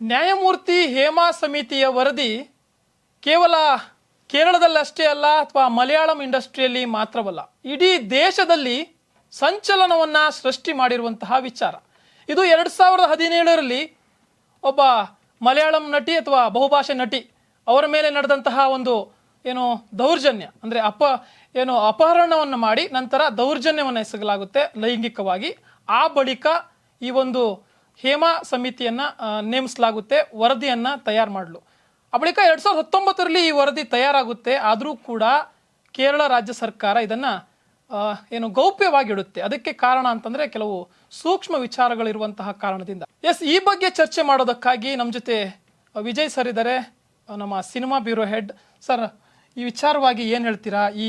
ನ್ಯಾಯಮೂರ್ತಿ ಹೇಮಾ ಸಮಿತಿಯ ವರದಿ ಕೇವಲ ಕೇರಳದಲ್ಲಷ್ಟೇ ಅಲ್ಲ ಅಥವಾ ಮಲಯಾಳಂ ಇಂಡಸ್ಟ್ರಿಯಲ್ಲಿ ಮಾತ್ರವಲ್ಲ, ಇಡೀ ದೇಶದಲ್ಲಿ ಸಂಚಲನವನ್ನ ಸೃಷ್ಟಿ ಮಾಡಿರುವಂತಹ ವಿಚಾರ. ಇದು ಎರಡು ಸಾವಿರದ ಹದಿನೇಳರಲ್ಲಿ ಒಬ್ಬ ಮಲಯಾಳಂ ನಟಿ ಅಥವಾ ಬಹುಭಾಷೆ ನಟಿ ಅವರ ಮೇಲೆ ನಡೆದಂತಹ ಒಂದು ಏನು ದೌರ್ಜನ್ಯ, ಅಂದರೆ ಅಪ ಏನು ಅಪಹರಣವನ್ನು ಮಾಡಿ ನಂತರ ದೌರ್ಜನ್ಯವನ್ನು ಎಸಗಲಾಗುತ್ತೆ ಲೈಂಗಿಕವಾಗಿ. ಆ ಬಳಿಕ ಈ ಒಂದು ಹೇಮಾ ಸಮಿತಿಯನ್ನ ನೇಮಿಸಲಾಗುತ್ತೆ, ವರದಿಯನ್ನ ತಯಾರು ಮಾಡಲು. ಆ ಬಳಿಕ ಎರಡು ಸಾವಿರದ ಹತ್ತೊಂಬತ್ತರಲ್ಲಿ ಈ ವರದಿ ತಯಾರಾಗುತ್ತೆ. ಆದರೂ ಕೂಡ ಕೇರಳ ರಾಜ್ಯ ಸರ್ಕಾರ ಇದನ್ನ ಏನು ಗೌಪ್ಯವಾಗಿಡುತ್ತೆ. ಅದಕ್ಕೆ ಕಾರಣ ಅಂತಂದ್ರೆ ಕೆಲವು ಸೂಕ್ಷ್ಮ ವಿಚಾರಗಳಿರುವಂತಹ ಕಾರಣದಿಂದ. ಎಸ್, ಈ ಬಗ್ಗೆ ಚರ್ಚೆ ಮಾಡೋದಕ್ಕಾಗಿ ನಮ್ಮ ಜೊತೆ ವಿಜಯ್ ಸರ್ ಇದ್ದಾರೆ ನಮ್ಮ ಸಿನಿಮಾ ಬ್ಯೂರೋ ಹೆಡ್. ಸರ್, ಈ ವಿಚಾರವಾಗಿ ಏನು ಹೇಳ್ತೀರಾ? ಈ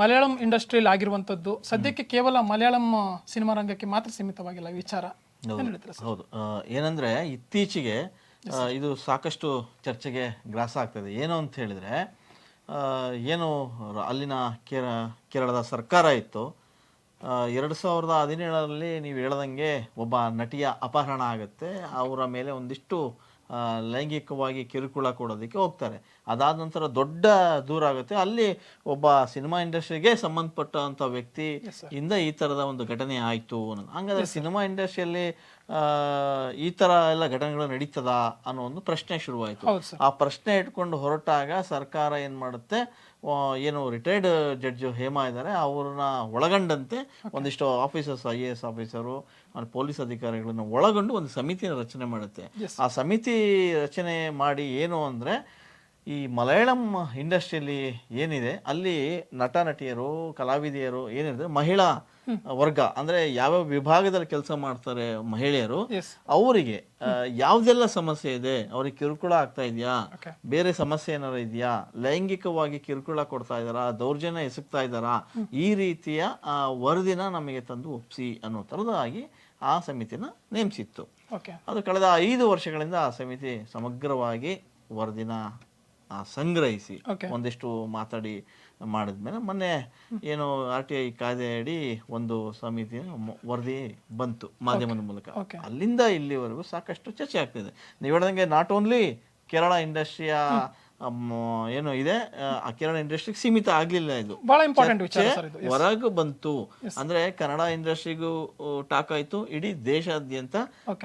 ಮಲಯಾಳಂ ಇಂಡಸ್ಟ್ರಿಯಲ್ಲಿ ಆಗಿರುವಂಥದ್ದು, ಸದ್ಯಕ್ಕೆ ಕೇವಲ ಮಲಯಾಳಂ ಸಿನಿಮಾ ರಂಗಕ್ಕೆ ಮಾತ್ರ ಸೀಮಿತವಾಗಿಲ್ಲ ವಿಚಾರ. ಹೌದು. ಏನಂದ್ರೆ ಇತ್ತೀಚೆಗೆ ಇದು ಸಾಕಷ್ಟು ಚರ್ಚೆಗೆ ಗ್ರಾಸ ಆಗ್ತದೆ. ಏನು ಅಂತ ಹೇಳಿದ್ರೆ ಏನು ಅಲ್ಲಿನ ಕೇರ ಕೇರಳದ ಸರ್ಕಾರ ಇತ್ತು. ಎರಡು ಸಾವಿರದ ಹದಿನೇಳರಲ್ಲಿ ನೀವು ಹೇಳ್ದಂಗೆ ಒಬ್ಬ ನಟಿಯ ಅಪಹರಣ ಆಗುತ್ತೆ. ಅವರ ಮೇಲೆ ಒಂದಿಷ್ಟು ಲೈಂಗಿಕವಾಗಿ ಕಿರುಕುಳ ಕೊಡೋದಕ್ಕೆ ಹೋಗ್ತಾರೆ. ಅದಾದ ನಂತರ ದೊಡ್ಡ ದೂರ ಆಗುತ್ತೆ. ಅಲ್ಲಿ ಒಬ್ಬ ಸಿನಿಮಾ ಇಂಡಸ್ಟ್ರಿಗೆ ಸಂಬಂಧಪಟ್ಟಂತ ವ್ಯಕ್ತಿ ಇಂದ ಈ ತರದ ಒಂದು ಘಟನೆ ಆಯಿತು. ಅನ್ನೋದು ಹಂಗಾದ್ರೆ ಸಿನಿಮಾ ಇಂಡಸ್ಟ್ರಿಯಲ್ಲಿ ಈ ತರ ಎಲ್ಲ ಘಟನೆಗಳು ನಡೀತದ ಅನ್ನೋ ಒಂದು ಪ್ರಶ್ನೆ ಶುರುವಾಯಿತು. ಆ ಪ್ರಶ್ನೆ ಇಟ್ಕೊಂಡು ಹೊರಟಾಗ ಸರ್ಕಾರ ಏನು ಮಾಡುತ್ತೆ? ಏನು ರಿಟೈರ್ಡ್ ಜಡ್ಜ್ ಹೇಮಾ ಇದ್ದಾರೆ. ಅವ್ರನ್ನ ಒಳಗೊಂಡಂತೆ ಒಂದಿಷ್ಟು officers I A S officer police ಅಧಿಕಾರಿಗಳನ್ನ ಒಳಗೊಂಡು ಒಂದು ಸಮಿತಿನ ರಚನೆ ಮಾಡುತ್ತೆ. ಆ ಸಮಿತಿ ರಚನೆ ಮಾಡಿ ಏನು ಅಂದರೆ ಈ ಮಲಯಾಳಂ ಇಂಡಸ್ಟ್ರಿಯಲ್ಲಿ ಏನಿದೆ ಅಲ್ಲಿ ನಟ ನಟಿಯರು ಕಲಾವಿದೆಯರು ಏನಿದೆ ಮಹಿಳಾ ವರ್ಗ ಅಂದ್ರೆ ಯಾವ್ಯಾವ ವಿಭಾಗದಲ್ಲಿ ಕೆಲಸ ಮಾಡ್ತಾರೆ ಮಹಿಳೆಯರು ಅವರಿಗೆ ಯಾವ್ದೆಲ್ಲ ಸಮಸ್ಯೆ ಇದೆ ಅವ್ರಿಗೆ ಕಿರುಕುಳ ಆಗ್ತಾ ಇದೆಯಾ? ಬೇರೆ ಸಮಸ್ಯೆ ಏನಾರ ಇದೆಯಾ? ಲೈಂಗಿಕವಾಗಿ ಕಿರುಕುಳ ಕೊಡ್ತಾ ಇದಾರಾ ದೌರ್ಜನ್ಯ ಎಸಗ್ತಾ ಇದ್ದಾರಾ? ಈ ರೀತಿಯ ಆ, ವರದಿನ ನಮಗೆ ತಂದು ಒಪ್ಸಿ ಅನ್ನೋ ಥರದಾಗಿ ಆ ಸಮಿತಿನ ನೇಮಿಸಿತ್ತು. ಅದು ಕಳೆದ ಐದು ವರ್ಷಗಳಿಂದ ಆ ಸಮಿತಿ ಸಮಗ್ರವಾಗಿ ವರದಿನ ಸಂಗ್ರಹಿಸಿ. ಒಂದಿಷ್ಟು ಮಾತಾಡಿ ಮಾಡಿದ್ಮೇಲೆ ಮೊನ್ನೆ ಏನು ಆರ್ ಟಿ ಐ ಕಾಯ್ದೆ ಅಡಿ ಒಂದು ಸಮಿತಿ ವರದಿ ಬಂತು ಮಾಧ್ಯಮದ ಮೂಲಕ. ಅಲ್ಲಿಂದ ಇಲ್ಲಿವರೆಗೂ ಸಾಕಷ್ಟು ಚರ್ಚೆ ಆಗ್ತಿದೆ. ನೀವು ಹೇಳ್ದಂಗೆ ನಾಟ್ ಓನ್ಲಿ ಕೇರಳ ಇಂಡಸ್ಟ್ರಿಯ ಏನು ಇದೆ. ಆ ಕಿರಣ ಇಂಡಸ್ಟ್ರಿಗೆ ಸೀಮಿತ ಆಗ್ಲಿಲ್ಲ ಇದು. ಬಹಳ ಇಂಪಾರ್ಟೆಂಟ್ ವಿಚಾರ ಸರ್ ಇದು. ಹೊರಗೆ ಬಂತು. ಅಂದ್ರೆ ಕನ್ನಡ ಇಂಡಸ್ಟ್ರಿಗೂ ಟಾಕ್ ಆಯ್ತು. ಇಡೀ ದೇಶಾದ್ಯಂತ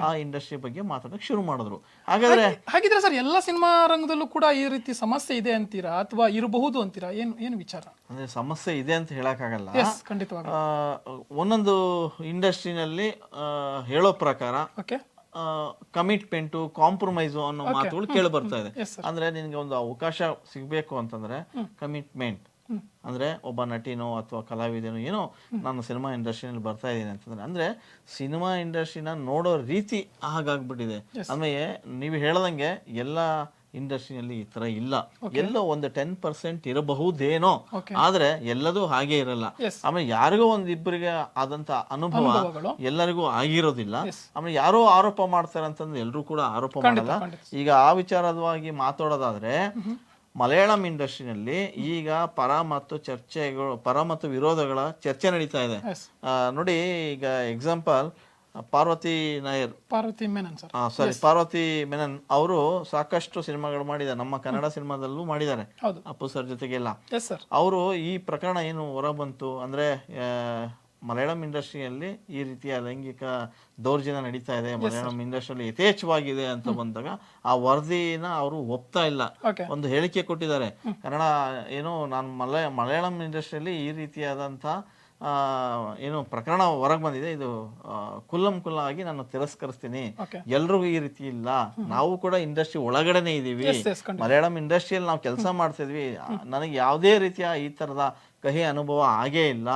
ಆ ಇಂಡಸ್ಟ್ರಿ ಬಗ್ಗೆ ಮಾತಾಡಕ್ ಶುರು ಮಾಡಿದ್ರು. ಹಾಗಾದ್ರೆ ಹಾಗಿದ್ರೆ ಸರ್ ಎಲ್ಲ ಸಿನಿಮಾ ರಂಗದಲ್ಲೂ ಕೂಡ ಈ ರೀತಿ ಸಮಸ್ಯೆ ಇದೆ ಅಂತೀರಾ? ಅಥವಾ ಇರಬಹುದು ಅಂತೀರಾ? ಏನು ಏನು ವಿಚಾರ? ಅಂದ್ರೆ ಸಮಸ್ಯೆ ಇದೆ ಅಂತ ಹೇಳಕ್ಕಾಗಲ್ಲ. ಎಸ್ ಖಂಡಿತವಾಗಿ ಆ, ಒಂದೊಂದು ಇಂಡಸ್ಟ್ರಿನಲ್ಲಿ ಹೇಳೋ ಪ್ರಕಾರ ಓಕೆ ಕಮಿಟ್ಮೆಂಟು ಕಾಂಪ್ರಮೈಸು ಅನ್ನೋ ಮಾತುಗಳು ಕೇಳಿ ಬರ್ತಾ ಇದೆ. ಅಂದ್ರೆ ನಿನ್ಗೆ ಒಂದು ಅವಕಾಶ ಸಿಗ್ಬೇಕು ಅಂತಂದ್ರೆ ಕಮಿಟ್ಮೆಂಟ್ ಅಂದ್ರೆ ಒಬ್ಬ ನಟಿನೋ ಅಥವಾ ಕಲಾವಿದನೋ ಏನೋ ನಾನು ಸಿನಿಮಾ ಇಂಡಸ್ಟ್ರಿನಲ್ಲಿ ಬರ್ತಾ ಇದ್ದೀನಿ ಅಂತಂದ್ರೆ ಅಂದ್ರೆ ಸಿನಿಮಾ ಇಂಡಸ್ಟ್ರಿನ ನೋಡೋ ರೀತಿ ಹಾಗಾಗ್ಬಿಟ್ಟಿದೆ. ಆಮೇಲೆ ನೀವು ಹೇಳ್ದಂಗೆ ಎಲ್ಲ ಇಂಡಸ್ಟ್ರಿನಲ್ಲಿ ಈ ತರ ಇಲ್ಲ. ಎಲ್ಲೋ ಒಂದು ಟೆನ್ ಪರ್ಸೆಂಟ್ ಇರಬಹುದೇನೋ. ಆದ್ರೆ ಎಲ್ಲದೂ ಹಾಗೆ ಇರಲ್ಲ. ಆಮೇಲೆ ಯಾರಿಗೋ ಒಂದ್ ಇಬ್ಬರಿಗೆ ಆದಂತ ಅನುಭವ ಎಲ್ಲರಿಗೂ ಆಗಿರೋದಿಲ್ಲ. ಆಮೇಲೆ ಯಾರೋ ಆರೋಪ ಮಾಡ್ತಾರೆ ಅಂತಂದ್ರೆ ಎಲ್ಲರೂ ಕೂಡ ಆರೋಪ ಮಾಡಲ್ಲ. ಈಗ ಆ ವಿಚಾರವಾಗಿ ಮಾತಾಡೋದಾದ್ರೆ ಮಲಯಾಳಂ ಇಂಡಸ್ಟ್ರಿನಲ್ಲಿ ಈಗ ಪರ ಮತ್ತು ಚರ್ಚೆಗಳು ಪರ ಮತ್ತು ವಿರೋಧಗಳ ಚರ್ಚೆ ನಡೀತಾ ಇದೆ. ನೋಡಿ ಈಗ example Parvathy Nair. Parvathy Menon sir. Sorry Parvathy Menon ಅವರು ಸಾಕಷ್ಟು ಸಿನಿಮಾಗಳು ಮಾಡಿದ್ದಾರೆ. ನಮ್ಮ ಕನ್ನಡ ಸಿನಿಮಾದಲ್ಲೂ ಮಾಡಿದ್ದಾರೆ. ಅಪ್ಪು ಸರ್ ಜೊತೆಗೆಲ್ಲ. ಅವರು ಈ ಪ್ರಕರಣ ಏನು ಹೊರ ಬಂತು ಅಂದ್ರೆ ಮಲಯಾಳಂ ಇಂಡಸ್ಟ್ರಿಯಲ್ಲಿ ಈ ರೀತಿಯ ಲೈಂಗಿಕ ದೌರ್ಜನ್ಯ ನಡೀತಾ ಇದೆ. ಮಲಯಾಳಂ ಇಂಡಸ್ಟ್ರಿಯಲ್ಲಿ ಯಥೇಚ್ಛವಾಗಿದೆ ಅಂತ ಬಂದಾಗ ಆ ವರದಿನ ಅವರು ಒಪ್ತಾ ಇಲ್ಲ. ಒಂದು ಹೇಳಿಕೆ ಕೊಟ್ಟಿದ್ದಾರೆ. ಕನ್ನಡ ಏನು ನಾನು ಮಲಯ ಮಲಯಾಳಂ ಇಂಡಸ್ಟ್ರಿಯಲ್ಲಿ ಈ ರೀತಿಯಾದಂಥ ಆ, ಏನು ಪ್ರಕರಣ ಹೊರಗೆ ಬಂದಿದೆ. ಇದು ಕುಲ್ಲಂ ಕುಲ್ಲ ಆಗಿ ನಾನು ತಿರಸ್ಕರಿಸ್ತೀನಿ. ಎಲ್ರಿಗೂ ಈ ರೀತಿ ಇಲ್ಲ. ನಾವು ಕೂಡ ಇಂಡಸ್ಟ್ರಿ ಒಳಗಡೆನೆ ಇದೀವಿ. ಮಲಯಾಳಂ ಇಂಡಸ್ಟ್ರಿಯಲ್ಲಿ ನಾವು ಕೆಲಸ ಮಾಡ್ತಿದ್ವಿ. ನನಗೆ ಯಾವುದೇ ರೀತಿಯ ಈ ತರದ ಕಹಿ ಅನುಭವ ಆಗೇ ಇಲ್ಲ.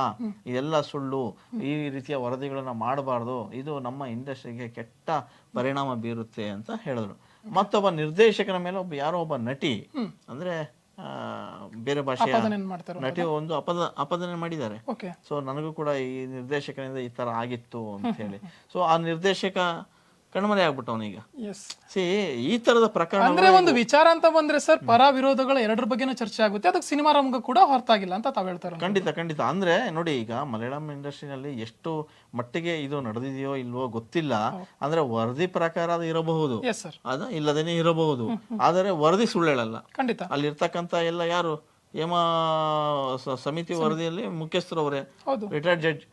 ಇದೆಲ್ಲ ಸುಳ್ಳು. ಈ ರೀತಿಯ ವರದಿಗಳನ್ನ ಮಾಡಬಾರ್ದು. ಇದು ನಮ್ಮ ಇಂಡಸ್ಟ್ರಿಗೆ ಕೆಟ್ಟ ಪರಿಣಾಮ ಬೀರುತ್ತೆ ಅಂತ ಹೇಳಿದ್ರು. ಮತ್ತೊಬ್ಬ ನಿರ್ದೇಶಕನ ಮೇಲೆ ಒಬ್ಬ ಯಾರೋ ಒಬ್ಬ ನಟಿ. ಅಂದ್ರೆ ಬೇರೆ ಭಾಷೆಯ ನಟಿ ಒಂದು ಅಪದ ಅಪದನೆ ಮಾಡಿದ್ದಾರೆ. ಸೊ ನನಗೂ ಕೂಡ ಈ ನಿರ್ದೇಶಕನಿಂದ ಈ ತರ ಆಗಿತ್ತು ಅಂತ ಹೇಳಿ. ಸೊ ಆ ನಿರ್ದೇಶಕ ಕಣ್ಮರೆ ಆಗ್ಬಿಟ್ಟವನೀಗ ಸಿ ಈ ತರದ ಪ್ರಕರಣ ಅಂದ್ರೆ ಒಂದು ವಿಚಾರ ಅಂತ ಬಂದ್ರೆ ಸರ್ ಪರ ವಿರೋಧಗಳ ಎರಡರ ಬಗ್ಗೆನೂ ಚರ್ಚೆ ಆಗುತ್ತೆ. ಅದಕ್ಕೆ ಸಿನಿಮಾ ರಂಗ ಕೂಡ ಹೊರತಾಗಿಲ್ಲ ಅಂತ ತಾವ್ ಹೇಳ್ತಾರೆ ಖಂಡಿತ ಖಂಡಿತ. ಅಂದ್ರೆ ನೋಡಿ ಈಗ ಮಲಯಾಳಂ ಇಂಡಸ್ಟ್ರಿನಲ್ಲಿ ಎಷ್ಟು ಮಟ್ಟಿಗೆ ಇದು ನಡೆದಿದೆಯೋ ಇಲ್ವೋ ಗೊತ್ತಿಲ್ಲ. ಅಂದ್ರೆ ವರದಿ ಪ್ರಕಾರ ಅದು ಇರಬಹುದು. ಅದ ಇಲ್ಲದೇನೆ ಇರಬಹುದು. ಆದರೆ ವರದಿ ಸುಳ್ಳು ಹೇಳಲ್ಲ ಖಂಡಿತ. ಅಲ್ಲಿರ್ತಕ್ಕಂತ ಎಲ್ಲ ಯಾರು? ಹೇಮಾ ಸಮಿತಿ ವರದಿಯಲ್ಲಿ ಮುಖ್ಯಸ್ಥರವರೇ ಹೌದು. ರಿಟೈರ್ಡ್ ಜಡ್ಜ್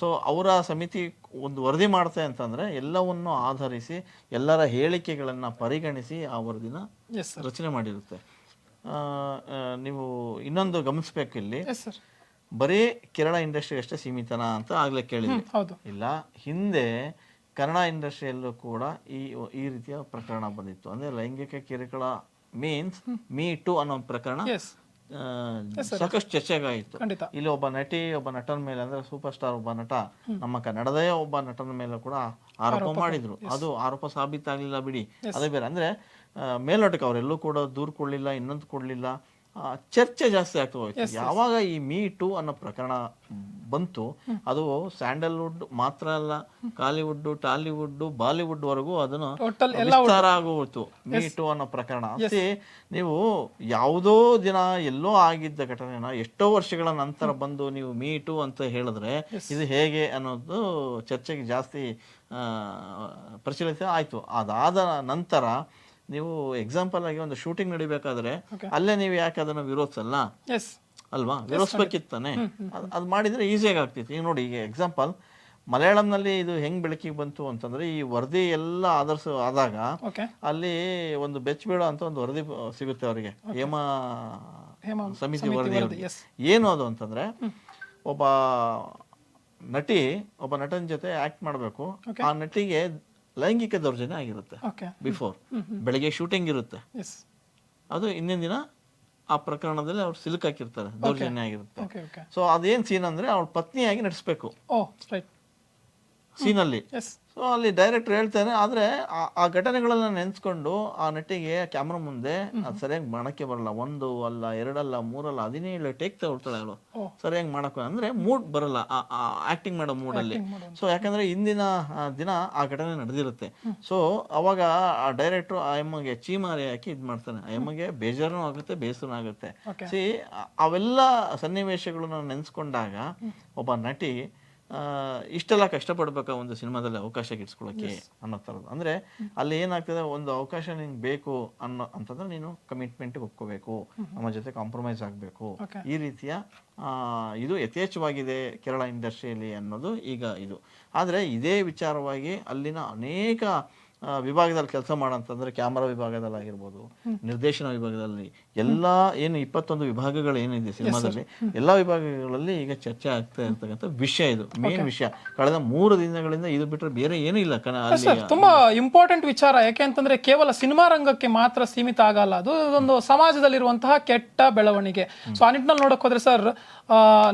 ಸೊ ಅವರ ಸಮಿತಿ ಒಂದು ವರದಿ ಮಾಡ್ತೆ ಅಂತಂದ್ರೆ ಎಲ್ಲವನ್ನು ಆಧರಿಸಿ ಎಲ್ಲರ ಹೇಳಿಕೆಗಳನ್ನ ಪರಿಗಣಿಸಿ ಆ ವರದಿನ ರಚನೆ ಮಾಡಿರುತ್ತೆ. ನೀವು ಇನ್ನೊಂದು ಗಮನಿಸ್ಬೇಕು ಇಲ್ಲಿ. ಬರೀ ಕೇರಳ ಇಂಡಸ್ಟ್ರಿ ಅಷ್ಟೇ ಸೀಮಿತನಾ ಅಂತ ಆಗ್ಲೇ ಕೇಳಿದ್ವಿ. ಇಲ್ಲ ಹಿಂದೆ ಕನ್ನಡ ಇಂಡಸ್ಟ್ರಿಯಲ್ಲೂ ಕೂಡ ಈ ಈ ರೀತಿಯ ಪ್ರಕರಣ ಬಂದಿತ್ತು. ಅಂದ್ರೆ ಲೈಂಗಿಕ ಕಿರುಕುಳ ಮೀನ್ಸ್ ಮೀ ಟು ಅನ್ನೋ ಪ್ರಕರಣ ಸಾಕಷ್ಟು ಚರ್ಚೆಗಾಯಿತು ಇಲ್ಲಿ ಒಬ್ಬ ನಟಿ ಒಬ್ಬ ನಟನ ಮೇಲೆ ಅಂದ್ರೆ ಸೂಪರ್ ಸ್ಟಾರ್ ಒಬ್ಬ ನಟ ನಮ್ಮ ಕನ್ನಡದೇ ಒಬ್ಬ ನಟನ ಮೇಲೆ ಕೂಡ ಆರೋಪ ಮಾಡಿದ್ರು. ಅದು ಆರೋಪ ಸಾಬೀತಾಗ್ಲಿಲ್ಲ ಬಿಡಿ. ಅದೇ ಬೇರೆ ಅಂದ್ರೆ ಆ, ಮೇಲ್ನೋಟಕ್ಕೆ ಅವರೆಲ್ಲೂ ಕೂಡ ದೂರ್ ಕೊಡ್ಲಿಲ್ಲ ಇನ್ನೊಂದು ಕೊಡ್ಲಿಲ್ಲ. ಚರ್ಚೆ ಜಾಸ್ತಿ ಆಗ್ತಾ ಹೋಯ್ತು. ಯಾವಾಗ ಈ ಮೀ ಟು ಅನ್ನೋ ಪ್ರಕರಣ ಬಂತು ಅದು ಸ್ಯಾಂಡಲ್ವುಡ್ ಮಾತ್ರ ಅಲ್ಲ ಕಾಲಿವುಡ್ ಟಾಲಿವುಡ್ ಬಾಲಿವುಡ್ ವರೆಗೂ ಅದನ್ನು ವಿಸ್ತಾರ ಆಗೋಯ್ತು ಮೀ ಟು ಅನ್ನೋ ಪ್ರಕರಣ. ನೀವು ಯಾವುದೋ ದಿನ ಎಲ್ಲೋ ಆಗಿದ್ದ ಘಟನೆನ ಎಷ್ಟೋ ವರ್ಷಗಳ ನಂತರ ಬಂದು ನೀವು ಮೀ ಟು ಅಂತ ಹೇಳಿದ್ರೆ ಇದು ಹೇಗೆ ಅನ್ನೋದು ಚರ್ಚೆಗೆ ಜಾಸ್ತಿ ಆ, ಪ್ರಚಲಿತ ಆಯ್ತು. ಅದಾದ ನಂತರ ನೀವು ಎಕ್ಸಾಂಪಲ್ ಆಗಿ ಒಂದು ಶೂಟಿಂಗ್ ನಡಿಬೇಕಾದ್ರೆ ಅಲ್ಲೇ ನೀವು ಯಾಕೆ ಅದನ್ನ ವಿರೋಧಿಸಲ್ಲ? ಅಲ್ವಾ? ವಿರೋಧಿಸ್ಬೇಕಿತ್ತಾನೆ ಅದ್- ಅದ್ ಮಾಡಿದ್ರೆ ಈಸಿಯಾಗಿ ಆಗ್ತಿತ್ತು. ಈಗ ನೋಡಿ ಈಗ ಎಕ್ಸಾಂಪಲ್ ಮಲಯಾಳಂನಲ್ಲಿ ಇದು ಹೆಂಗ್ ಬೆಳಕಿಗೆ ಬಂತು ಅಂತಂದ್ರೆ ಈ ವರದಿ ಎಲ್ಲ ಆದರ್ಶ ಆದಾಗ ಅಲ್ಲಿ ಒಂದು ಬೆಚ್ಚಬೇಡ ಬೀಳೋ ಅಂತ ಒಂದು ವರದಿ ಸಿಗುತ್ತೆ ಅವರಿಗೆ. ಹೇಮ ಹೇಮ ಸಮಿತಿ ವರದಿ ಏನು ಅದು ಅಂತಂದ್ರೆ ಒಬ್ಬ ನಟಿ ಒಬ್ಬ ನಟನ ಜೊತೆ ಆಕ್ಟ್ ಮಾಡಬೇಕು. ಆ ನಟಿಗೆ ಲೈಂಗಿಕ ದೌರ್ಜನ್ಯ ಆಗಿರುತ್ತೆ. ಬಿಫೋರ್ ಬೆಳಗ್ಗೆ ಶೂಟಿಂಗ್ ಇರುತ್ತೆ. ಅದು ಹಿಂದಿನ ದಿನ ಆ ಪ್ರಕರಣದಲ್ಲಿ ಅವ್ರು ಸಿಲುಕಾಕಿರ್ತಾರೆ ದೌರ್ಜನ್ಯ ಆಗಿರುತ್ತೆ. ಸೊ ಅದೇನ್ ಸೀನ್ ಅಂದ್ರೆ ಅವ್ರ ಪತ್ನಿಯಾಗಿ ನಟಿಸ್ಬೇಕು. ಓ ರೈಟ್ ಸೀನಲ್ಲಿ. ಸೊ ಅಲ್ಲಿ ಡೈರೆಕ್ಟರ್ ಹೇಳ್ತಾನೆ ಆದ್ರೆ ಆ- ಘಟನೆಗಳನ್ನ ನೆನ್ಸ್ಕೊಂಡು ಆ ನಟಿಗೆ ಕ್ಯಾಮ್ರಾ ಮುಂದೆ ಅದು ಸರಿಯಾಗಿ ಮಾಡಕ್ಕೆ ಬರಲ್ಲ. ಒಂದು ಅಲ್ಲ ಎರಡಲ್ಲ ಮೂರಲ್ಲ ಹದಿನೇಳು ಟೇಕ್ ತಗೊಳ್ತಾಳೆ ಅವಳು. ಸರಿಯಾಗಿ ಮಾಡಕ್ಕೆ ಅಂದ್ರೆ ಮೂಡ್ ಬರಲ್ಲ. ಆಕ್ಟಿಂಗ್ ಮಾಡೋ ಅಲ್ಲಿ. ಸೊ ಯಾಕಂದ್ರೆ ಇಂದಿನ ದಿನ ಆ ಘಟನೆ ನಡೆದಿರುತ್ತೆ. ಸೊ ಅವಾಗ ಆ ಡೈರೆಕ್ಟರ್ ಆ ಎಮ್ಮಗೆ ಚೀಮಾರಿ ಹಾಕಿ ಇದ್ ಮಾಡ್ತಾನೆ. ಆ ಎಮ್ಮಗೆ ಬೇಜಾರನೂ ಆಗುತ್ತೆ ಬೇಸರನೂ ಆಗುತ್ತೆ. ಸಿ ಅವೆಲ್ಲ ಸನ್ನಿವೇಶಗಳನ್ನ ನೆನೆಸ್ಕೊಂಡಾಗ ಒಬ್ಬ ನಟಿ ಇಷ್ಟೆಲ್ಲ ಕಷ್ಟಪಡ್ಬೇಕಾ ಒಂದು ಸಿನಿಮಾದಲ್ಲಿ ಅವಕಾಶ ಗಿಟ್ಸ್ಕೊಳಕ್ಕೆ ಅನ್ನೋ ಥರದ್ದು. ಅಂದರೆ ಅಲ್ಲಿ ಏನಾಗ್ತದೆ ಒಂದು ಅವಕಾಶ ನಿಂಗೆ ಬೇಕು ಅನ್ನೋ ಅಂತಂದ್ರೆ ನೀನು ಕಮಿಟ್ಮೆಂಟ್ಗೆ ಒಪ್ಕೋಬೇಕು ನಮ್ಮ ಜೊತೆ ಕಾಂಪ್ರಮೈಸ್ ಆಗಬೇಕು. ಈ ರೀತಿಯ ಇದು ಯಥೇಚ್ಛವಾಗಿದೆ ಕೇರಳ ಇಂಡಸ್ಟ್ರಿಯಲ್ಲಿ ಅನ್ನೋದು ಈಗ ಇದು. ಆದರೆ ಇದೇ ವಿಚಾರವಾಗಿ ಅಲ್ಲಿನ ಅನೇಕ ವಿಭಾಗದಲ್ಲಿ ಕೆಲಸ ಮಾಡೋಂತಂದ್ರೆ ಕ್ಯಾಮರಾ ವಿಭಾಗದಲ್ಲಿ ಆಗಿರ್ಬೋದು ನಿರ್ದೇಶನ ವಿಭಾಗದಲ್ಲಿ ಎಲ್ಲ ಏನು ಇಪ್ಪತ್ತೊಂದು ವಿಭಾಗಗಳು ಏನಿದೆ ಸಿನಿಮಾದಲ್ಲಿ ಎಲ್ಲ ವಿಭಾಗಗಳಲ್ಲಿ ಈಗ ಚರ್ಚೆ ಆಗ್ತಾ ಇರ್ತಕ್ಕಂಥ ವಿಷಯ ಇದು ಮೇನ್ ವಿಷಯ. ಕಳೆದ ಮೂರು ದಿನಗಳಿಂದ ಇದು ಬಿಟ್ಟರೆ ಬೇರೆ ಏನೂ ಇಲ್ಲ ಕಣ ಅಲ್ಲಿ ಸರ್ ತುಂಬಾ ಇಂಪಾರ್ಟೆಂಟ್ ವಿಚಾರ. ಯಾಕೆ ಅಂತಂದ್ರೆ ಕೇವಲ ಸಿನಿಮಾ ರಂಗಕ್ಕೆ ಮಾತ್ರ ಸೀಮಿತ ಆಗಲ್ಲ. ಅದು ಒಂದು ಸಮಾಜದಲ್ಲಿರುವಂತಹ ಕೆಟ್ಟ ಬೆಳವಣಿಗೆ. ಸೊ ಆ ನಿಟ್ಟಿನಲ್ಲಿ ನೋಡಕ್ ಹೋದ್ರೆ ಸರ್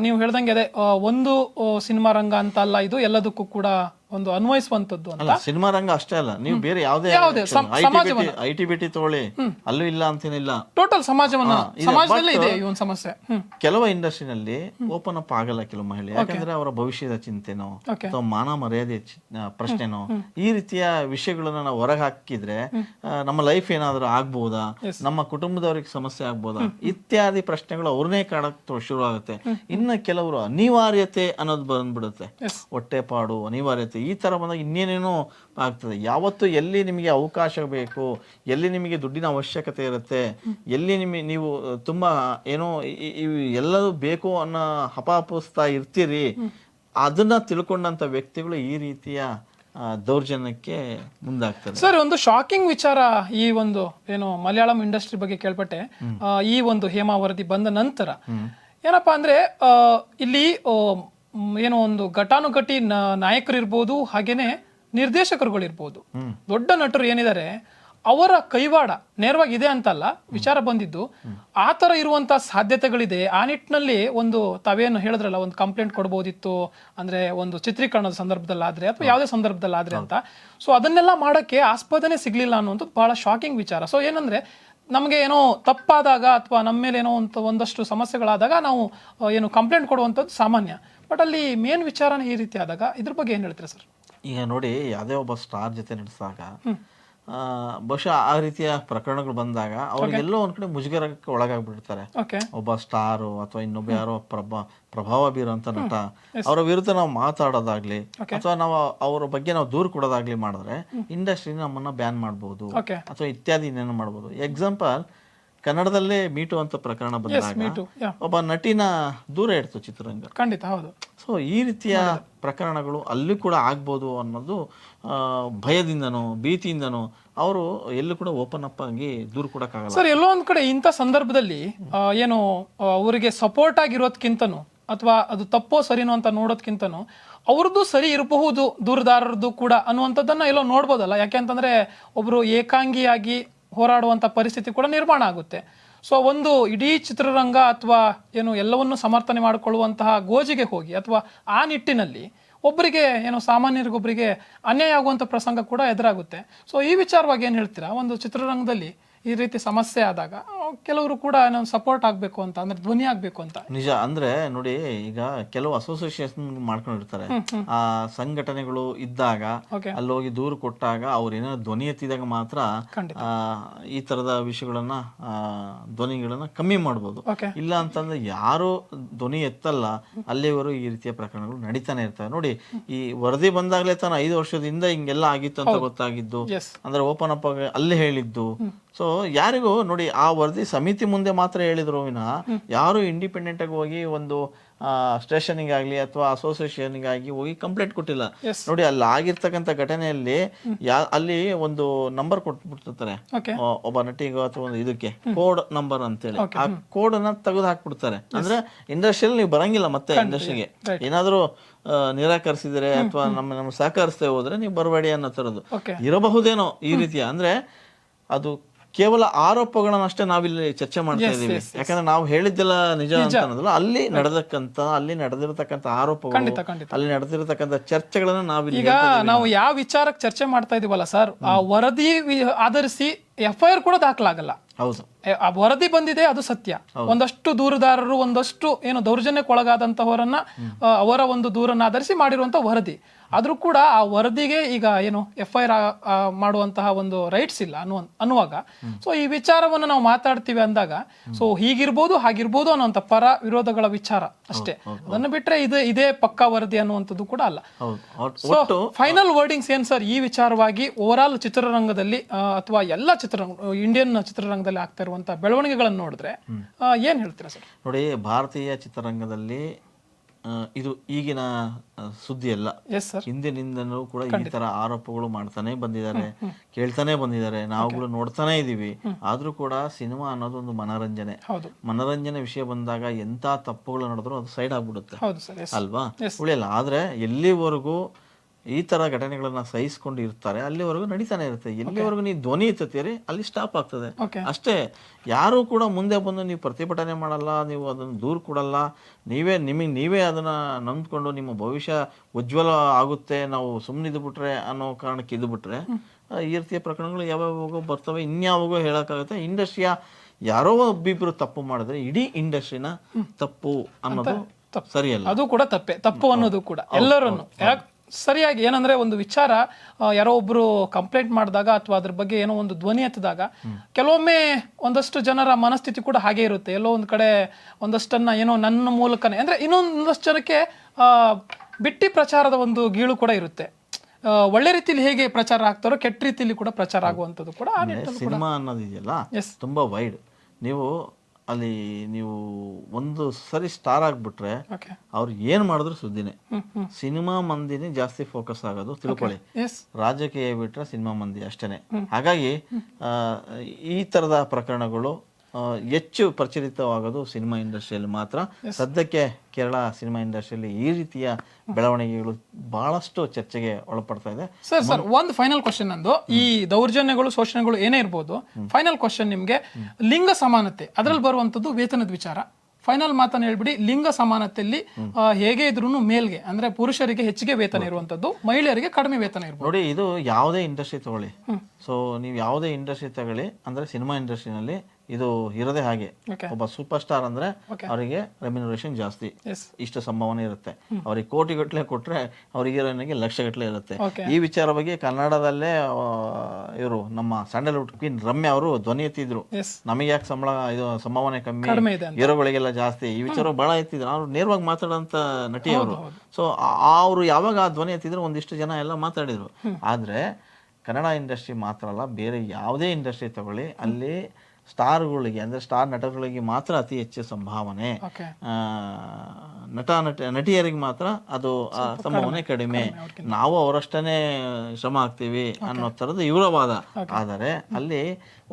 ನೀವು ಹೇಳ್ದಂಗೆ ಅದೇ ಆ, ಒಂದು ಆ, ಸಿನಿಮಾ ರಂಗ ಅಂತ ಅಲ್ಲ ಇದು ಎಲ್ಲದಕ್ಕೂ ಕೂಡ ಒಂದು ಅನ್ವಯಿಸುವಂತದ್ದು ಅಂತ. ಅಲ್ಲ ಸಿನಿಮಾ ರಂಗ ಅಷ್ಟೇ ಅಲ್ಲ. ನೀವು ಬೇರೆ ಯಾವುದೇ ಯಾವುದೇ ಸಮ- ಸಮಾಜವನ್ನ. ಐ ಟಿ ಬಿ ಟಿ ತಗೊಳ್ಳಿ. ಅಲ್ಲೂ ಇಲ್ಲ ಅಂತೇನಿಲ್ಲ. ಟೋಟಲ್ ಸಮಾಜವನ್ನ. ಸಮಾಜದಲ್ಲೇ ಇದೆ ಈ ಒಂದು ಸಮಸ್ಯೆ. ಹ್ಮ್. ಕೆಲವು ಇಂಡಸ್ಟ್ರಿನಲ್ಲಿ ಓಪನ್ ಅಪ್ ಆಗಲ್ಲ ಕೆಲವು ಮಹಿಳೆ ಯಾಕಂದ್ರೆ ಅವರ ಭವಿಷ್ಯದ ಚಿಂತೆನೋ Okay. ಅಥವಾ ಮಾನ ಮರ್ಯಾದೆ ಚಿ- ಆ, ಪ್ರಶ್ನೆನೋ ಈ ರೀತಿಯ ವಿಷಯಗಳನ್ನ ನಾವು ಹೊರಗೆ ಹಾಕಿದ್ರೆ ಆ, ನಮ್ಮ ಲೈಫ್ ಏನಾದ್ರೂ ಆಗ್ಬೋದಾ? ನಮ್ಮ ಕುಟುಂಬದವ್ರಿಗೆ ಸಮಸ್ಯೆ ಆಗ್ಬೋದಾ? ಇತ್ಯಾದಿ ಪ್ರಶ್ನೆಗಳು ಅವ್ರನ್ನೇ ಕಾಡಕ್ ತೊ- ಶುರು ಆಗುತ್ತೆ ಇನ್ನು ಕೆಲವರು ಅನಿವಾರ್ಯತೆ ಅನ್ನೋದು ಬಂದ್ಬಿಡುತ್ತೆ. ಹೊಟ್ಟೆ ಹೊಟ್ಟೆಪಾಡು ಅನಿವಾರ್ಯತೆ ಈ ಥರ ಬಂದಾಗ ಇನ್ನೇನೇನೋ ಆಗ್ತದೆ. ಯಾವತ್ತು ಎಲ್ಲಿ ನಿಮಗೆ ಅವಕಾಶ ಬೇಕು ಎಲ್ಲಿ ನಿಮಗೆ ದುಡ್ಡಿನ ಅವಶ್ಯಕತೆ ಇರುತ್ತೆ ಎಲ್ಲಿ ನಿಮಗೆ ನೀವು ತುಂಬಾ ಏನೋ ಇವು ಎಲ್ಲದೂ ಬೇಕು ಅನ್ನೋ ಹಪಾಪಿಸ್ತಾ ಇರ್ತೀರಿ ಅದನ್ನ ತಿಳ್ಕೊಂಡಂತ ವ್ಯಕ್ತಿಗಳು ಈ ರೀತಿಯ ದೌರ್ಜನ್ಯಕ್ಕೆ ಮುಂದಾಗ್ತದೆ. ಸರ್ ಒಂದು ಶಾಕಿಂಗ್ ವಿಚಾರ ಈ ಒಂದು ಏನು ಮಲಯಾಳಂ ಇಂಡಸ್ಟ್ರಿ ಬಗ್ಗೆ ಕೇಳ್ಪಟ್ಟೆ. ಈ ಒಂದು ಹೇಮಾ ವರದಿ ಬಂದ ನಂತರ ಏನಪ್ಪಾ ಅಂದ್ರೆ ಇಲ್ಲಿ ಏನೋ ಒಂದು ಘಟಾನುಘಟಿ ನ- ನಾಯಕರಿರ್ಬೋದು ಹಾಗೇನೆ ನಿರ್ದೇಶಕರುಗಳಿರ್ಬೋದು. ದೊಡ್ಡ ನಟರು ಏನಿದ್ದಾರೆ ಅವರ ಕೈವಾಡ ನೇರವಾಗಿ ಇದೆ ಅಂತಲ್ಲ ವಿಚಾರ ಬಂದಿದ್ದು. ಆ ಥರ ಇರುವಂತ ಸಾಧ್ಯತೆಗಳಿದೆ. ಆ ನಿಟ್ಟಿನಲ್ಲಿ ಒಂದು ತಾವೇನು ಹೇಳಿದ್ರಲ್ಲ ಒಂದು ಕಂಪ್ಲೇಂಟ್ ಕೊಡ್ಬೋದಿತ್ತು ಅಂದ್ರೆ ಒಂದು ಚಿತ್ರೀಕರಣದ ಸಂದರ್ಭದಲ್ಲಾದ್ರೆ ಅಥವಾ ಯಾವುದೇ ಸಂದರ್ಭದಲ್ಲಾದ್ರೆ ಅಂತ. ಸೊ ಅದನ್ನೆಲ್ಲ ಮಾಡೋಕ್ಕೆ ಆಸ್ಪದನೆ ಸಿಗ್ಲಿಲ್ಲ ಅನ್ನೋದು ಬಹಳ ಶಾಕಿಂಗ್ ವಿಚಾರ. ಸೊ ಏನಂದ್ರೆ ನಮಗೆ ಏನೋ ತಪ್ಪಾದಾಗ ಅಥವಾ ನಮ್ಮ ಮೇಲೆ ಏನೋ ಒಂದು ಒಂದಷ್ಟು ಸಮಸ್ಯೆಗಳಾದಾಗ ನಾವು ಏನು ಕಂಪ್ಲೇಂಟ್ ಕೊಡುವಂಥದ್ದು ಸಾಮಾನ್ಯ. ಬಟ್ ಅಲ್ಲಿ ಮೇನ್ ವಿಚಾರನೇ ಈ ರೀತಿ ಆದಾಗ ಇದ್ರ ಬಗ್ಗೆ ಏನು ಹೇಳ್ತೀರಾ ಸರ್ ಈಗ ನೋಡಿ ಯಾವುದೇ ಒಬ್ಬ ಸ್ಟಾರ್ ಜೊತೆ ನಡೆಸಿದಾಗ ಬಹುಶಃ ಆ ರೀತಿಯ ಪ್ರಕರಣಗಳು ಬಂದಾಗ ಅವ್ರಿಗೆಲ್ಲೋ ಒಂದ್ ಕಡೆ ಮುಜುಗರಕ್ಕೆ ಒಳಗಾಗ್ಬಿಡ್ತಾರೆ ಒಬ್ಬ ಸ್ಟಾರ್ ಅಥವಾ ಇನ್ನೊಬ್ಬ ಯಾರೋ ಪ್ರಭಾ ಪ್ರಭಾವ ಬೀರುವಂತ ನಟ ಅವರ ವಿರುದ್ಧ ನಾವು ಮಾತಾಡೋದಾಗ್ಲಿ ಅಥವಾ ನಾವು ಅವರ ಬಗ್ಗೆ ನಾವು ದೂರು ಕೊಡೋದಾಗ್ಲಿ ಮಾಡಿದ್ರೆ ಇಂಡಸ್ಟ್ರಿ ನಮ್ಮನ್ನ ಬ್ಯಾನ್ ಮಾಡಬಹುದು ಅಥವಾ ಇತ್ಯಾದಿ ಇನ್ನೇನು ಮಾಡಬಹುದು ಎಕ್ಸಾಂಪಲ್ ಕನ್ನಡದಲ್ಲೇ ಮೀಟು ಅಂತ ಪ್ರಕರಣ ಬಂದಾಗ ಒಬ್ಬ ನಟಿನ ದೂರ ಇಡ್ತು ಚಿತ್ರರಂಗ. ಖಂಡಿತ ಹೌದು. ಸೊ ಈ ರೀತಿಯ ಪ್ರಕರಣಗಳು ಅಲ್ಲಿ ಕೂಡ ಆಗ್ಬೋದು ಅನ್ನೋದು ಭಯದಿಂದನೋ ಭೀತಿಯಿಂದನೋ ಅವರು ಎಲ್ಲೂ ಕೂಡ ಓಪನ್ ಅಪ್ ಆಗಿ ದೂರ ಕೊಡಕ್ಕಾಗಲ್ಲ. ಸರ್ ಎಲ್ಲೋ ಒಂದ್ ಕಡೆ ಇಂಥ ಸಂದರ್ಭದಲ್ಲಿ ಏನು ಅವರಿಗೆ ಸಪೋರ್ಟ್ ಆಗಿರೋದ್ಕಿಂತನೂ ಅಥವಾ ಅದು ತಪ್ಪೋ ಸರಿನೋ ಅಂತ ನೋಡೋದ್ಕಿಂತನೂ ಅವ್ರದ್ದು ಸರಿ ಇರಬಹುದು ದೂರದಾರರದ್ದು ಕೂಡ ಅನ್ನುವಂಥದ್ದನ್ನ ಎಲ್ಲೋ ನೋಡ್ಬೋದಲ್ಲ. ಯಾಕೆಂತಂದ್ರೆ ಒಬ್ರು ಏಕಾಂಗಿಯಾಗಿ ಹೋರಾಡುವಂತ ಪರಿಸ್ಥಿತಿ ಕೂಡ ನಿರ್ಮಾಣ ಆಗುತ್ತೆ. ಸೊ ಒಂದು ಇಡೀ ಚಿತ್ರರಂಗ ಅಥವಾ ಏನು ಎಲ್ಲವನ್ನು ಸಮರ್ಥನೆ ಮಾಡಿಕೊಳ್ಳುವಂತಹ ಗೋಜಿಗೆ ಹೋಗಿ ಅಥವಾ ಆ ನಿಟ್ಟಿನಲ್ಲಿ ಒಬ್ಬರಿಗೆ ಏನು ಸಾಮಾನ್ಯರಿಗೊಬ್ಬರಿಗೆ ಅನ್ಯಾಯ ಆಗುವಂಥ ಪ್ರಸಂಗ ಕೂಡ ಎದುರಾಗುತ್ತೆ. ಸೊ ಈ ವಿಚಾರವಾಗಿ ಏನು ಹೇಳ್ತೀರಾ? ಒಂದು ಚಿತ್ರರಂಗದಲ್ಲಿ ಈ ರೀತಿ ಸಮಸ್ಯೆ ಆದಾಗ ಕೆಲವರು ಕೂಡ ನಾನು ಸಪೋರ್ಟ್ ಆಗಬೇಕು ಅಂತ ಅಂದ್ರೆ ಧ್ವನಿ ಆಗಬೇಕು ಅಂತ. ನಿಜ ಅಂದ್ರೆ ನೋಡಿ ಈಗ ಕೆಲವು ಅಸೋಸಿಯೇಷನ್ ಮಾಡ್ಕೊಂಡಿರ್ತಾರೆ. ಆ ಸಂಘಟನೆಗಳು ಇದ್ದಾಗ. ಅಲ್ಲಿ ಹೋಗಿ ದೂರು ಕೊಟ್ಟಾಗ ಅವ್ರು ಏನಾದ್ರು ಧ್ವನಿ ಎತ್ತಿದಾಗ ಮಾತ್ರ ಈ ತರದ ವಿಷಯಗಳನ್ನ ಧ್ವನಿಗಳನ್ನ ಕಮ್ಮಿ ಮಾಡ್ಬೋದು. ಓಕೆ ಇಲ್ಲ ಅಂತಂದ್ರೆ ಯಾರು ಧ್ವನಿ ಎತ್ತಲ್ಲ ಅಲ್ಲಿವರು ಈ ರೀತಿಯ ಪ್ರಕರಣಗಳು ನಡೀತಾನೆ ಇರ್ತವೆ. ನೋಡಿ ಈ ವರದಿ ಬಂದಾಗಲೇ ತಾನು ಐದು ವರ್ಷದಿಂದ ಹಿಂಗೆಲ್ಲ ಆಗಿತ್ತು ಅಂತ ಗೊತ್ತಾಗಿದ್ದು. ಅಂದ್ರೆ ಓಪನ್ ಅಪ್ ಆಗಿ ಅಲ್ಲಿ ಹೇಳಿದ್ದು. ಸೊ ಯಾರಿಗೂ ನೋಡಿ ಆ ವರದಿ ಸಮಿತಿ ಮುಂದೆ ಮಾತ್ರ ಹೇಳಿದ್ರು ವಿನಃ ಯಾರು ಇಂಡಿಪೆಂಡೆಂಟ್ ಆಗಿ ಹೋಗಿ ಒಂದು ಸ್ಟೇಷನ್ಗೆ ಆಗಲಿ ಅಥವಾ ಅಸೋಸಿಯೇಷನ್ಗೆ ಆಗಿ ಹೋಗಿ ಕಂಪ್ಲೇಂಟ್ ಕೊಟ್ಟಿಲ್ಲ. ನೋಡಿ ಅಲ್ಲಿ ಆಗಿರ್ತಕ್ಕಂಥ ಘಟನೆಯಲ್ಲಿ ಯಾ ಅಲ್ಲಿ ಒಂದು ನಂಬರ್ ಕೊಟ್ಬಿಟ್ಟಿರ್ತಾರೆ ಓಕೆ ಒಬ್ಬ ನಟಿಗೋ ಅಥವಾ ಒಂದು ಇದಕ್ಕೆ ಕೋಡ್ ನಂಬರ್ ಅಂತೇಳಿ. ಆ ಕೋಡ್ ಅನ್ನ ತೆಗೆದು ಹಾಕ್ಬಿಡ್ತಾರೆ. ಅಂದ್ರೆ ಇಂಡಸ್ಟ್ರಿಯಲ್ಲಿ ನೀವು ಬರಂಗಿಲ್ಲ ಮತ್ತೆ ಇಂಡಸ್ಟ್ರಿಗೆ ಏನಾದರೂ ನಿರಾಕರಿಸಿದರೆ ಅಥವಾ ನಮ್ಮ ನಮ್ಮ ಸಹಕರಿಸದೆ ಹೋದ್ರೆ ನೀವು ಬರಬೇಡಿ ಅನ್ನೋ ತರದ್ದು ಓಕೆ ಇರಬಹುದೇನೋ ಈ ರೀತಿಯ. ಅಂದ್ರೆ ಅದು ಕೇವಲ ಆರೋಪಗಳನ್ನಷ್ಟೇ ನಾವಿಲ್ಲಿ ಚರ್ಚೆ ಮಾಡ್ತಾ ಇದ್ದೀವಿ. ಯಾಕಂದ್ರೆ ನಾವು ಹೇಳಿದ್ದೆಲ್ಲ ನಿಜ ಅಂತ ಅನ್ನೋದಲ್ಲ ಅಲ್ಲಿ ನಡೆದಕ್ಕಂತ ಅಲ್ಲಿ ನಡೆದಿರತಕ್ಕಂತ ಆರೋಪಗಳು ಅಲ್ಲಿ ನಡೆದಿರತಕ್ಕಂತ ಚರ್ಚೆಗಳನ್ನ ನಾವಿಲ್ಲಿ ಈಗ ನಾವು ಯಾವ ವಿಚಾರಕ್ಕೆ ಚರ್ಚೆ ಮಾಡ್ತಾ ಇದೀವಲ್ಲ ಸರ್ ಆ ವರದಿ ಆಧರಿಸಿ ಎಫ್ ಐ ಆರ್ ಕೂಡ ದಾಖಲಾಗಲ್ಲ. ಹೌದು. ಆ ವರದಿ ಬಂದಿದೆ ಅದು ಸತ್ಯ. ಒಂದಷ್ಟು ದೂರದಾರರು ಒಂದಷ್ಟು ಏನು ದೌರ್ಜನ್ಯಕ್ಕೊಳಗಾದಂತಹವರನ್ನ ಅವರ ಒಂದು ದೂರನ್ನ ಆಧರಿಸಿ ಮಾಡಿರುವಂತ ವರದಿ. ಆದ್ರೂ ಕೂಡ ಆ ವರದಿಗೆ ಈಗ ಏನು ಎಫ್ ಐ ಆರ್ ಮಾಡುವಂತಹ ಒಂದು ರೈಟ್ಸ್ ಇಲ್ಲ ಅನ್ನುವ ಅನ್ನುವಾಗ. ಸೊ ಈ ವಿಚಾರವನ್ನು ನಾವು ಮಾತಾಡ್ತೀವಿ ಅಂದಾಗ ಸೊ ಹೀಗಿರ್ಬೋದು ಹಾಗಿರ್ಬೋದು ಅನ್ನುವಂಥ ಪರ ವಿರೋಧಗಳ ವಿಚಾರ ಅಷ್ಟೇ. ಅದನ್ನು ಬಿಟ್ರೆ ಇದು ಇದೇ ಪಕ್ಕಾ ವರದಿ ಅನ್ನುವಂಥದ್ದು ಕೂಡ ಅಲ್ಲ. ಸೊ ಫೈನಲ್ ವರ್ಡಿಂಗ್ಸ್ ಏನ್ ಸರ್? ಈ ವಿಚಾರವಾಗಿ ಓವರ್ ಆಲ್ ಚಿತ್ರರಂಗದಲ್ಲಿ ಅಥವಾ ಎಲ್ಲ ಚಿತ್ರರಂಗ ಇಂಡಿಯನ್ ಚಿತ್ರರಂಗದಲ್ಲಿ ಆಗ್ತಾ ಇರುವಂತಹ ಬೆಳವಣಿಗೆಗಳನ್ನು ನೋಡಿದ್ರೆ ಏನು ಹೇಳ್ತೀರಾ ಸರ್? ನೋಡಿ ಭಾರತೀಯ ಚಿತ್ರರಂಗದಲ್ಲಿ ಇದು ಈಗಿನ ಸುದ್ದಿ ಅಲ್ಲ ಹಿಂದಿನಿಂದನೂ ಕೂಡ ಈ ತರ ಆರೋಪಗಳು ಮಾಡ್ತಾನೆ ಬಂದಿದ್ದಾರೆ ಕೇಳ್ತಾನೆ ಬಂದಿದ್ದಾರೆ. ನಾವುಗಳು ನೋಡ್ತಾನೆ ಇದೀವಿ. ಆದ್ರೂ ಕೂಡ ಸಿನಿಮಾ ಅನ್ನೋದು ಒಂದು ಮನರಂಜನೆ. ಮನರಂಜನೆ ವಿಷಯ ಬಂದಾಗ ಎಂತ ತಪ್ಪುಗಳು ನಡೆದ್ರು ಅದು ಸೈಡ್ ಆಗ್ಬಿಡುತ್ತೆ. ಅಲ್ವಾ? ಉಳಿಯಲ್ಲ. ಆದ್ರೆ ಎಲ್ಲಿವರೆಗೂ ಈ ತರ ಘಟನೆಗಳನ್ನ ಸಹಿಸಿಕೊಂಡು ಇರ್ತಾರೆ ಅಲ್ಲಿವರೆಗೂ ನಡೀತಾನೆ ಇರುತ್ತೆ. ಎಲ್ಲಿವರೆಗೂ ನೀವು ಧ್ವನಿ ಎತ್ತುತ್ತೀರಿ ಅಲ್ಲಿ ಸ್ಟಾಪ್ ಆಗ್ತದೆ. ಅಷ್ಟೇ ಯಾರು ಕೂಡ ಮುಂದೆ ಬಂದು ನೀವು ಪ್ರತಿಭಟನೆ ಮಾಡಲ್ಲ ನೀವು ಅದನ್ನು ದೂರ ಕೊಡಲ್ಲ ನೀವೇ ನಿಮಗೆ ನೀವೇ ಅದನ್ನ ನಂಬ್ಕೊಂಡು ನಿಮ್ಮ ಭವಿಷ್ಯ ಉಜ್ವಲ ಆಗುತ್ತೆ ನಾವು ಸುಮ್ಮನೆ ಬಿಟ್ರೆ ಅನ್ನೋ ಕಾರಣಕ್ಕೆ ಇದು ಬಿಟ್ರೆ ಈ ರೀತಿಯ ಪ್ರಕರಣಗಳು ಯಾವ್ಯಾವಾಗೋ ಬರ್ತವೆ ಇನ್ಯಾವಾಗೋ ಹೇಳಕ್ಕಾಗುತ್ತೆ. ಇಂಡಸ್ಟ್ರಿಯ ಯಾರೋ ಒಬ್ಬಿಬ್ರು ತಪ್ಪು ಮಾಡಿದ್ರೆ ಇಡೀ ಇಂಡಸ್ಟ್ರಿನ ತಪ್ಪು ಅನ್ನೋದು ಸರಿಯಲ್ಲ. ಅದು ಕೂಡ ತಪ್ಪೆ. ತಪ್ಪು ಅನ್ನೋದು ಕೂಡ. ಎಲ್ಲರನ್ನು. ಸರಿಯಾಗಿ ಏನಂದ್ರೆ ಒಂದು ವಿಚಾರ ಯಾರೋ ಒಬ್ರು ಕಂಪ್ಲೇಂಟ್ ಮಾಡಿದಾಗ ಅಥವಾ ಅದ್ರ ಬಗ್ಗೆ ಏನೋ ಒಂದು ಧ್ವನಿ ಎತ್ತಿದಾಗ ಕೆಲವೊಮ್ಮೆ ಒಂದಷ್ಟು ಜನರ ಮನಸ್ಥಿತಿ ಕೂಡ ಹಾಗೆ ಇರುತ್ತೆ. ಎಲ್ಲೋ ಒಂದು ಕಡೆ ಒಂದಷ್ಟನ್ನ ಏನೋ ನನ್ನ ಮೂಲಕನೇ ಅಂದ್ರೆ ಇನ್ನೊಂದಷ್ಟು ಜನಕ್ಕೆ ಬಿಟ್ಟಿ ಪ್ರಚಾರದ ಒಂದು ಗೀಳು ಕೂಡ ಇರುತ್ತೆ. ಒಳ್ಳೆ ರೀತಿಯಲ್ಲಿ ಹೇಗೆ ಪ್ರಚಾರ ಆಗ್ತಾರೋ ಕೆಟ್ಟ ರೀತಿಯಲ್ಲಿ ಕೂಡ ಪ್ರಚಾರ ಆಗುವಂಥದ್ದು ಕೂಡ ಸಿನಿಮಾ ಅನ್ನೋದಿದೆಯಲ್ಲ ಎಸ್ ತುಂಬಾ ವೈಡ್ ನೀವು ಅಲ್ಲಿ ನೀವು ಒಂದು ಸರಿ ಸ್ಟಾರ್ ಆಗ್ಬಿಟ್ರೆ ಅವ್ರು ಏನ್ ಮಾಡಿದ್ರು ಸುದ್ದಿನೇ. ಸಿನಿಮಾ ಮಂದಿನೇ ಜಾಸ್ತಿ ಫೋಕಸ್ ಆಗೋದು ತಿಳ್ಕೊಳ್ಳಿ. ರಾಜಕೀಯ ಬಿಟ್ರೆ ಸಿನಿಮಾ ಮಂದಿ ಅಷ್ಟೇನೆ. ಹಾಗಾಗಿ ಈ ತರದ ಪ್ರಕರಣಗಳು ಹೆಚ್ಚು ಪ್ರಚಲಿತವಾಗೋದು ಸಿನಿಮಾ ಇಂಡಸ್ಟ್ರಿಯಲ್ಲಿ ಮಾತ್ರ. ಸದ್ಯಕ್ಕೆ ಕೇರಳ ಸಿನಿಮಾ ಇಂಡಸ್ಟ್ರಿಯಲ್ಲಿ ಈ ರೀತಿಯ ಬೆಳವಣಿಗೆಗಳು ಬಹಳಷ್ಟು ಚರ್ಚೆಗೆ ಒಳಪಡ್ತಾ ಇದೆ. ಸರ್ ಸರ್ ಒಂದು ಫೈನಲ್ ಕ್ವಶನ್ ಅಂದು ಈ ದೌರ್ಜನ್ಯಗಳು ಶೋಷಣೆಗಳು ಏನೇ ಇರ್ಬೋದು ಫೈನಲ್ ಕ್ವಶನ್ ನಿಮಗೆ ಲಿಂಗ ಸಮಾನತೆ ಅದರಲ್ಲಿ ಬರುವಂತದ್ದು ವೇತನದ ವಿಚಾರ. ಫೈನಲ್ ಮಾತನ್ನ ಹೇಳ್ಬಿಡಿ ಲಿಂಗ ಸಮಾನತೆಯಲ್ಲಿ ಹೇಗೆ ಇದ್ರೂ ಮೇಲ್ಗೆ ಅಂದ್ರೆ ಪುರುಷರಿಗೆ ಹೆಚ್ಚಿಗೆ ವೇತನ ಇರುವಂತದ್ದು ಮಹಿಳೆಯರಿಗೆ ಕಡಿಮೆ ವೇತನ ಇರ್ಬೋದು. ನೋಡಿ ಇದು ಯಾವುದೇ ಇಂಡಸ್ಟ್ರಿ ತಗೊಳ್ಳಿ. ಸೊ ನೀವು ಯಾವುದೇ ಇಂಡಸ್ಟ್ರಿ ತಗೊಳ್ಳಿ ಅಂದ್ರೆ ಸಿನಿಮಾ ಇಂಡಸ್ಟ್ರಿನಲ್ಲಿ ಇದು ಇರೋದೇ ಹಾಗೆ. ಒಬ್ಬ ಸೂಪರ್ ಸ್ಟಾರ್ ಅಂದ್ರೆ. ಅವರಿಗೆ ರೆಮ್ಯುನರೇಷನ್ ಜಾಸ್ತಿ. ಇಷ್ಟು ಸಂಭಾವನೆ ಇರುತ್ತೆ. ಅವ್ರಿಗೆ ಕೋಟಿ ಗಟ್ಟಲೆ ಕೊಟ್ರೆ ಅವ್ರಿಗೆ ಲಕ್ಷ ಗಟ್ಟಲೆ ಇರುತ್ತೆ. ಈ ವಿಚಾರ ಬಗ್ಗೆ ಕನ್ನಡದಲ್ಲೇ ಇವರು ನಮ್ಮ ಸ್ಯಾಂಡಲ್ವುಡ್ ಕ್ವೀನ್ ರಮ್ಯಾ ಅವರು ಧ್ವನಿ ಎತ್ತಿದ್ರು. ನಮಗೆ ಯಾಕೆ ಸಂಬಳ ಇದು ಸಂಭಾವನೆ ಕಮ್ಮಿ? ಹೀರೋಗಳಿಗೆಲ್ಲ ಜಾಸ್ತಿ. ಈ ವಿಚಾರ ಬಹಳ ಎತ್ತಿದ್ರು. ಅವ್ರು ನೇರವಾಗಿ ಮಾತಾಡೋಂಥ ನಟಿ ಅವರು. ಸೊ ಅವರು ಯಾವಾಗ ಆ ಧ್ವನಿ ಎತ್ತಿದ್ರು ಒಂದಿಷ್ಟು ಜನ ಎಲ್ಲ ಮಾತಾಡಿದ್ರು. ಆದ್ರೆ ಕನ್ನಡ ಇಂಡಸ್ಟ್ರಿ ಮಾತ್ರ ಅಲ್ಲ ಬೇರೆ ಯಾವುದೇ ಇಂಡಸ್ಟ್ರಿ ತಗೊಳ್ಳಿ ಅಲ್ಲಿ ಸ್ಟಾರ್ಗಳಿಗೆ ಅಂದ್ರೆ ಸ್ಟಾರ್ ನಟರುಗಳಿಗೆ ಮಾತ್ರ ಅತಿ ಹೆಚ್ಚು ಸಂಭಾವನೆ. ನಟ ನಟ ನಟಿಯರಿಗೆ ಮಾತ್ರ ಅದು ಸಂಭಾವನೆ ಕಡಿಮೆ. ನಾವು ಅವರಷ್ಟೇ ಶ್ರಮ ಆಗ್ತೀವಿ ಅನ್ನೋ ಥರದ್ದು ಇವರ ವಾದ ಆದರೆ ಅಲ್ಲಿ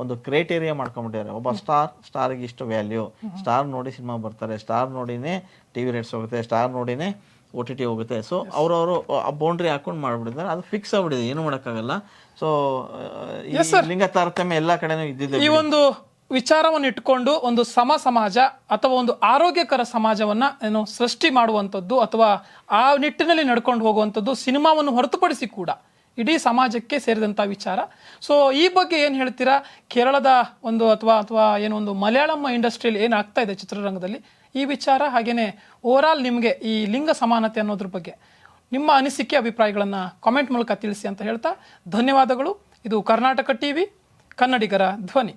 ಒಂದು ಕ್ರೈಟೇರಿಯಾ ಮಾಡ್ಕೊಂಡ್ಬಿಟ್ಟಿದ್ದಾರೆ. ಒಬ್ಬ ಸ್ಟಾರ್ ಸ್ಟಾರ್ಗೆ ಇಷ್ಟು ವ್ಯಾಲ್ಯೂ. ಸ್ಟಾರ್ ನೋಡಿ ಸಿನಿಮಾ ಬರ್ತಾರೆ. ಸ್ಟಾರ್ ನೋಡಿನೇ ಟಿ ವಿ ರೇಟ್ಸ್ ಹೋಗುತ್ತೆ. ಸ್ಟಾರ್ ನೋಡಿನೇ ಓ ಟಿ ಟಿ ಹೋಗುತ್ತೆ. ಸೊ ಅವರವರು ಆ ಬೌಂಡ್ರಿ ಹಾಕೊಂಡು ಮಾಡ್ಬಿಟ್ಟಿದ್ದಾರೆ. ಅದು ಫಿಕ್ಸ್ ಆಗ್ಬಿಟ್ಟಿದೆ. ಏನು ಮಾಡೋಕ್ಕಾಗಲ್ಲ. ಸೊ ಲಿಂಗ ತಾರತಮ್ಯ ಎಲ್ಲ ಕಡೆನೂ ಇದ್ದಿದೆ ಈ ಒಂದು ವಿಚಾರವನ್ನು ಇಟ್ಕೊಂಡು ಒಂದು ಸಮ ಸಮಾಜ ಅಥವಾ ಒಂದು ಆರೋಗ್ಯಕರ ಸಮಾಜವನ್ನ ಏನು ಸೃಷ್ಟಿ ಮಾಡುವಂಥದ್ದು ಅಥವಾ ಆ ನಿಟ್ಟಿನಲ್ಲಿ ನಡ್ಕೊಂಡು ಹೋಗುವಂಥದ್ದು ಸಿನಿಮಾವನ್ನು ಹೊರತುಪಡಿಸಿ ಕೂಡ ಇಡೀ ಸಮಾಜಕ್ಕೆ ಸೇರಿದಂಥ ವಿಚಾರ. ಸೊ ಈ ಬಗ್ಗೆ ಏನು ಹೇಳ್ತೀರಾ? ಕೇರಳದ ಒಂದು ಅಥವಾ ಅಥವಾ ಏನೋ ಒಂದು ಮಲಯಾಳಂ ಇಂಡಸ್ಟ್ರಿಯಲ್ಲಿ ಏನಾಗ್ತಾ ಆಗ್ತಾ ಇದೆ ಚಿತ್ರರಂಗದಲ್ಲಿ? ಈ ವಿಚಾರ ಹಾಗೇನೆ ಓವರಾಲ್ ನಿಮಗೆ ಈ ಲಿಂಗ ಸಮಾನತೆ ಅನ್ನೋದ್ರ ಬಗ್ಗೆ ನಿಮ್ಮ ಅನಿಸಿಕೆ, ಅಭಿಪ್ರಾಯಗಳನ್ನು ಕಾಮೆಂಟ್ ಮೂಲಕ ತಿಳಿಸಿ ಅಂತ ಹೇಳ್ತಾ ಧನ್ಯವಾದಗಳು. ಇದು ಕರ್ನಾಟಕ ಟಿವಿ ಕನ್ನಡಿಗರ ಧ್ವನಿ.